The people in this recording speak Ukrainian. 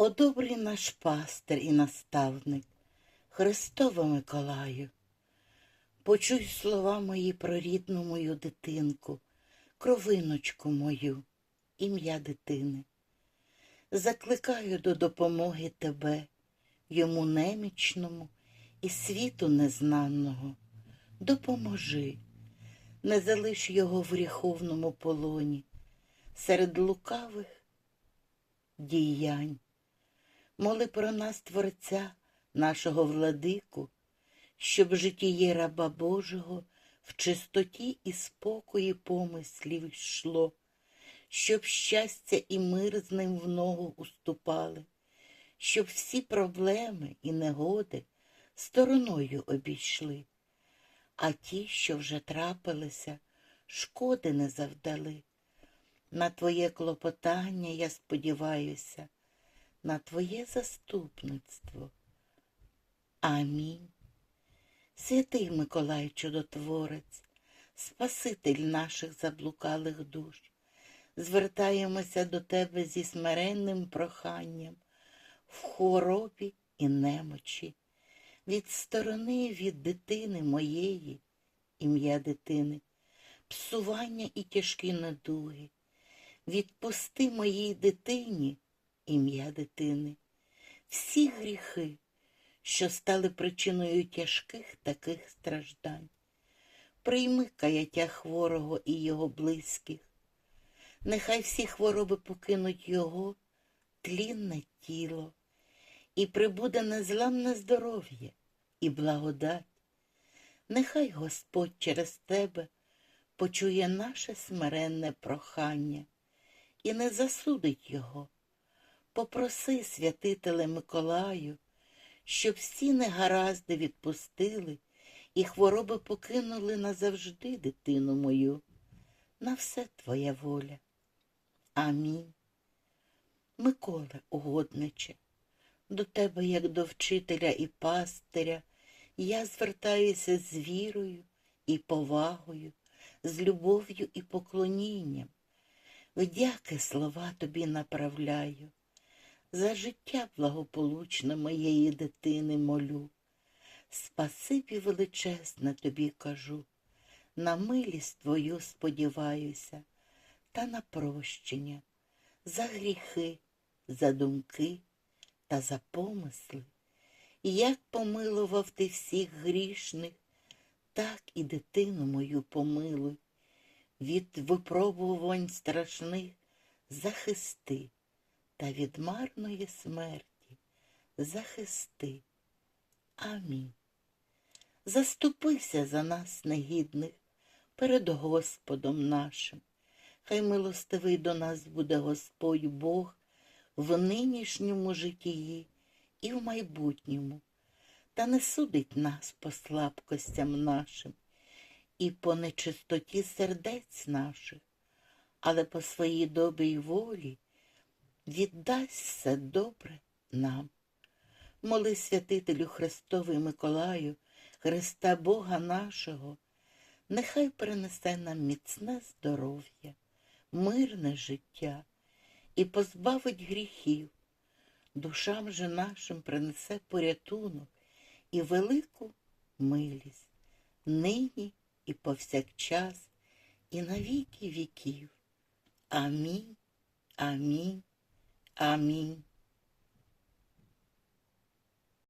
О добрий наш пастир і наставник, Христова Миколаю, почуй слова мої про рідну мою дитинку, кровиночку мою, ім'я дитини. Закликаю до допомоги тебе, йому немічному і світу незнаного. Допоможи, не залиш його в гріховному полоні, серед лукавих діянь. Моли про нас Творця, нашого владику, щоб житіє раба Божого в чистоті і спокої помислів йшло, щоб щастя і мир з ним в ногу уступали, щоб всі проблеми і негоди стороною обійшли, а ті, що вже трапилися, шкоди не завдали. На твоє клопотання я сподіваюся, на твоє заступництво. Амінь. Святий Миколай Чудотворець, Спаситель наших заблукалих душ, звертаємося до тебе зі смиренним проханням в хворобі і немочі, від сторони від дитини моєї, ім'я дитини, псування і тяжкі недуги. Відпусти моїй дитині, ім'я дитини, всі гріхи, що стали причиною тяжких таких страждань. Прийми каяття хворого і його близьких. Нехай всі хвороби покинуть його тлінне тіло, і прибуде незламне здоров'я і благодать. Нехай Господь через тебе почує наше смиренне прохання і не засудить його. Попроси, святителе Миколаю, щоб всі негаразди відпустили і хвороби покинули назавжди дитину мою. На все твоя воля. Амінь. Миколе, угодниче, до тебе, як до вчителя і пастиря, я звертаюся з вірою і повагою, з любов'ю і поклонінням. Вдяки слова тобі направляю, за життя благополучне моєї дитини молю. Спасибі величезне тобі кажу, на милість твою сподіваюся, та на прощення, за гріхи, за думки та за помисли. Як помилував ти всіх грішних, так і дитину мою помилуй від випробувань страшних захисти та від марної смерті захисти. Амінь. Заступися за нас, негідних, перед Господом нашим. Хай милостивий до нас буде Господь Бог в нинішньому житті і в майбутньому, та не судить нас по слабкостям нашим і по нечистоті сердець наших, але по своїй добрій волі віддасть все добре нам. Моли святителю Христовий Миколаю, Христа Бога нашого, нехай принесе нам міцне здоров'я, мирне життя і позбавить гріхів, душам же нашим принесе порятунок і велику милість нині і повсякчас, і на віки віків. Амінь, амінь, амінь.